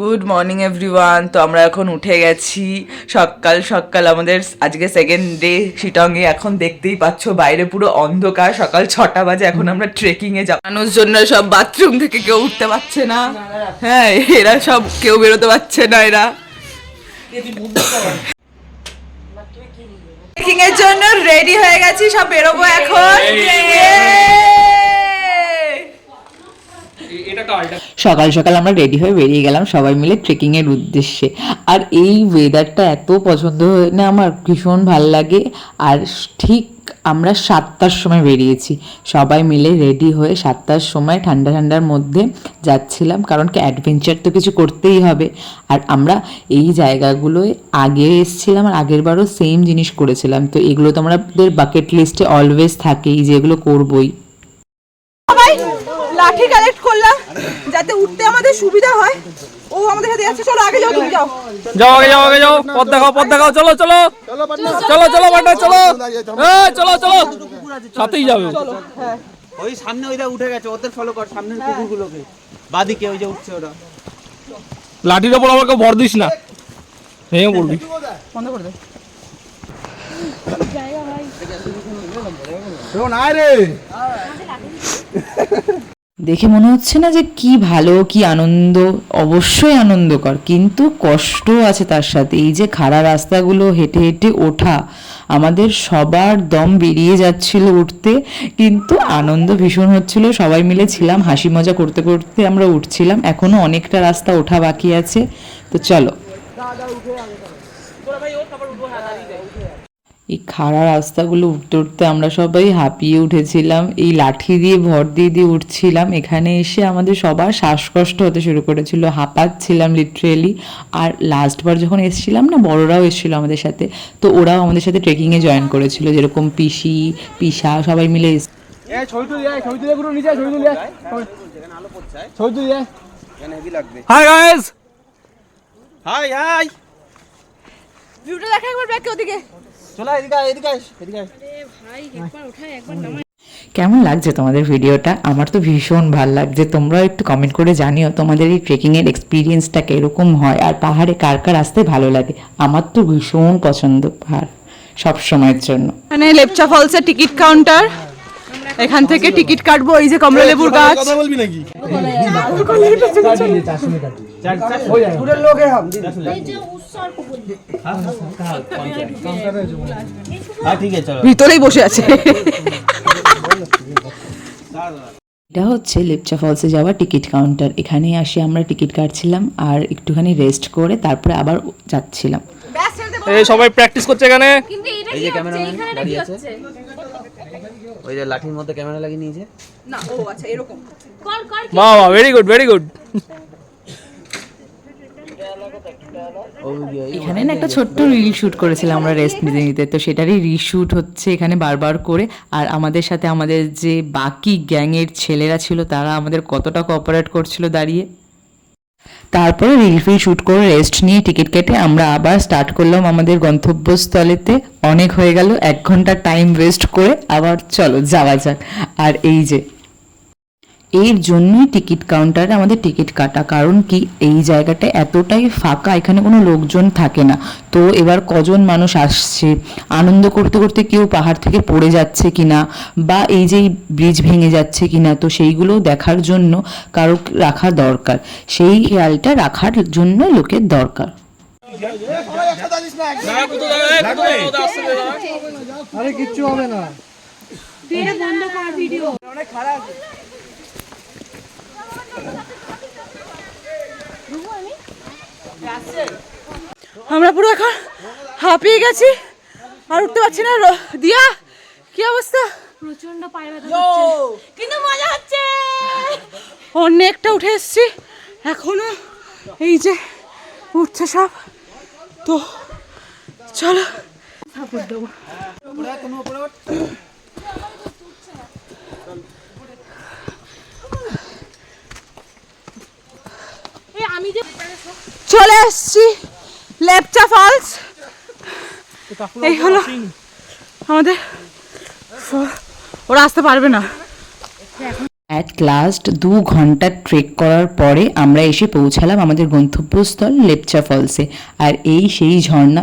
Good morning everyone তো আমরা এখন উঠে গেছি। সকাল সকাল আমাদের আজকে সেকেন্ড ডে শিটংয়ে এখন দেখতেই পাচ্ছ, বাইরে পুরো অন্ধকার। সকাল ছটা বাজে, এখন আমরা ট্রেকিং এ যাব। জন্য সব বাথরুম থেকে কেউ উঠতে পারছে না। হ্যাঁ এরা সব কেউ বেরোতে পারছে না, এরা। ট্রেকিং এর জন্য রেডি হয়ে গেছি, সব বেরোবো এখন। সকাল সকাল আমরা রেডি হয়ে বেরিয়ে গেলাম সবাই মিলে ট্রেকিংয়ের উদ্দেশ্যে। আর এই ওয়েদারটা এত পছন্দ হয় না, আমার ভীষণ ভালো লাগে। আর ঠিক আমরা সাতটার সময় বেরিয়েছি। সবাই মিলে রেডি হয়ে সাতটার সময় ঠান্ডা ঠান্ডার মধ্যে যাচ্ছিলাম, কারণ কি অ্যাডভেঞ্চার তো কিছু করতেই হবে। আর আমরা এই জায়গাগুলোয় আগে এসেছিলাম আর আগের বারও সেম জিনিস করেছিলাম। তো এগুলো তো আমাদের বাকেট লিস্টে অলওয়েজ থাকেই যে এগুলো করবই। লাঠি কালেক্ট করলাম যাতে উঠতে আমাদের সুবিধা হয়। ও আমাদের সাথে যাচ্ছে চলো আগে যাও তুমি যাও। যাও আগে যাও আগে যাও পথ দেখাও পথ দেখাও চলো চলো। চলো চলো বাটা চলো এই, চলো চলো। সাথেই যাবে। ও। ওই সামনে ওইটা উঠে গেছে ওদের ফলো কর সামনের কুকুরগুলোকে। বাদিকে ওই যে উঠছে ওরা। লাঠির ওপর আমাকে ভর দিস না। ভেঙে পড়বি। বন্ধ করে দে। দেখে মনে হচ্ছে না যে কি ভালো, কি আনন্দ। অবশ্যই আনন্দকর, কিন্তু কষ্ট আছে তার সাথে। এই যে খাড়া রাস্তাগুলো হেঁটে হেঁটে ওঠা, আমাদের সবার দম বেরিয়ে যাচ্ছিল উঠতে, কিন্তু আনন্দ ভীষণ হচ্ছিল। সবাই মিলে ছিলাম, হাসি মজা করতে করতে আমরা উঠছিলাম। এখনও অনেকটা রাস্তা ওঠা বাকি আছে। তো চলো। এই খাড়া রাস্তাগুলো উঠতে উঠতে আমরা সবাই হাঁপিয়ে উঠেছিলাম। এই লাঠি দিয়ে ভর দিয়ে দিয়ে উঠছিলাম। এখানে এসে আমাদের সবার শ্বাসকষ্ট হতে শুরু করেছিল। হাঁপাচ্ছিলাম লিটারেলি আর লাস্টবার যখন এসেছিলাম না বড়রাও এসেছিল আমাদের সাথে। তো ওরাও আমাদের সাথে ট্রেকিংয়ে জয়েন করেছিল। যেরকম পিসি পিসা সবাই মিলে এস- এখানে হেভি লাগবে। হাই হাই হাই ভিউটা দেখা একবার ব্যাক ওদিকে। চলো এদিকে এদিকে। কেমন লাগছে তোমাদের ভিডিওটা? আমার তো ভীষণ ভালো লাগছে। তোমরাও একটু কমেন্ট করে জানিও তোমাদের এই ট্রেকিংয়ের এক্সপিরিয়েন্সটা কীরকম হয় আর পাহাড়ে কার কার আসতে ভালো লাগে। আমার তো ভীষণ পছন্দ পাহাড় সব সময়ের জন্য। মানে লেপচা ফলসের টিকিট কাউন্টার এখান থেকে টিকিট কাটবো এই যে কমলা লেবুর গাছ। হ্যাঁ ঠিক আছে চলো ভিতরেই বসে আছে। এটা হচ্ছে লেপচা ফলসে যাওয়ার টিকিট কাউন্টার। এখানে আসি আমরা টিকিট কাটছিলাম আর একটুখানি রেস্ট করে তারপরে আবার যাচ্ছিলাম। এই সবাই প্র্যাকটিস করছে এখানে। এই যে ক্যামেরাম্যান দাঁড়িয়ে আছে ওই যে লাঠির মধ্যে ক্যামেরা লাগিয়ে নিয়েছে। না ও আচ্ছা এরকম। বাহ বাহ ভেরি গুড ভেরি গুড এখানে না একটা ছোট্ট রিল শুট করেছিলাম আমরা রেস্ট নিতে নিতে তো সেটারই রিশুট হচ্ছে এখানে বারবার করে। আর আমাদের সাথে আমাদের যে বাকি গ্যাংয়ের ছেলেরা ছিল তারা আমাদের কতটা কোঅপারেট করছিল দাঁড়িয়ে। তারপরে রিল ফিল শ্যুট করে রেস্ট নিয়ে টিকিট কেটে আমরা আবার স্টার্ট করলাম আমাদের গন্তব্যস্থলেতে। অনেক হয়ে গেল, এক ঘণ্টা টাইম ওয়েস্ট করে আবার চলো যাওয়া যাক। আর এই যে এর জন্যই টিকিট কাউন্টারে আমাদের টিকিট কাটা। কারণ কি এই জায়গাটা এতটাই ফাঁকা এখানে কোনো লোকজন থাকে না। তো এবার কজন মানুষ আসছে? আনন্দ করতে করতে কেউ পাহাড় থেকে পড়ে যাচ্ছে কি না বা এই যে ব্রিজ ভেঙে যাচ্ছে কিনা? তো সেইগুলো দেখার জন্য কারও রাখা দরকার। সেই খেয়ালটা রাখার জন্য লোকের দরকার। আমরা পুরো এখন হাঁপিয়ে গেছি আর উঠতে পারছি না। র- দিয়া কি অবস্থা? প্রচণ্ড পায়ে ব্যথা কিন্তু মজা হচ্ছে। অনেকটা উঠে এসছি। এখনও এই যে উঠছে সব। তো চলো। সাপোর্ট দেবো এই আমি যে চলে এসছি লেপচা ফলস এই হলো আমাদের ওরা আসতে পারবে না অ্যাট লাস্ট দু ঘণ্টা ট্রেক করার পরে আমরা এসে পৌঁছালাম আমাদের গন্তব্যস্থল লেপচা ফলসে আর এই সেই ঝর্ণা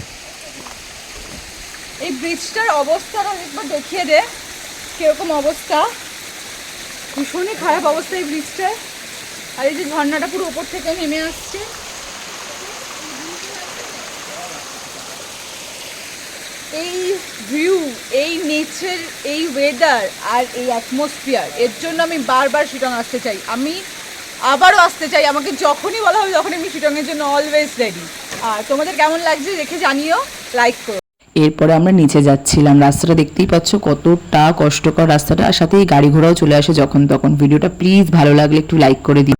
এই ব্রিজটার অবস্থা একবার দেখিয়ে দে, কীরকম অবস্থা। ভীষণই খারাপ অবস্থা এই ব্রিজটার আর এই যে ঝর্ণাটা পুরো ওপর থেকে নেমে আসছে। এই ভিউ এই নেচার এই ওয়েদার আর এই অ্যাটমসফিয়ার এর জন্য আমি বারবার শিটং আসতে চাই। আমি আবারও আসতে চাই। আমাকে যখনই বলা হবে তখনই আমি শিটংয়ের জন্য অলওয়েজ রেডি আর তোমাদের কেমন লাগছে দেখে জানিও লাইক করো। এরপরে আমরা নিচে যাচ্ছিলাম। রাস্তাটা দেখতেই পাচ্ছ কতটা কষ্টকর রাস্তাটা। আর সাথে এই গাড়ি ঘোড়াও চলে আসে যখন তখন। ভিডিওটা প্লিজ ভালো লাগলে একটু লাইক করে দিন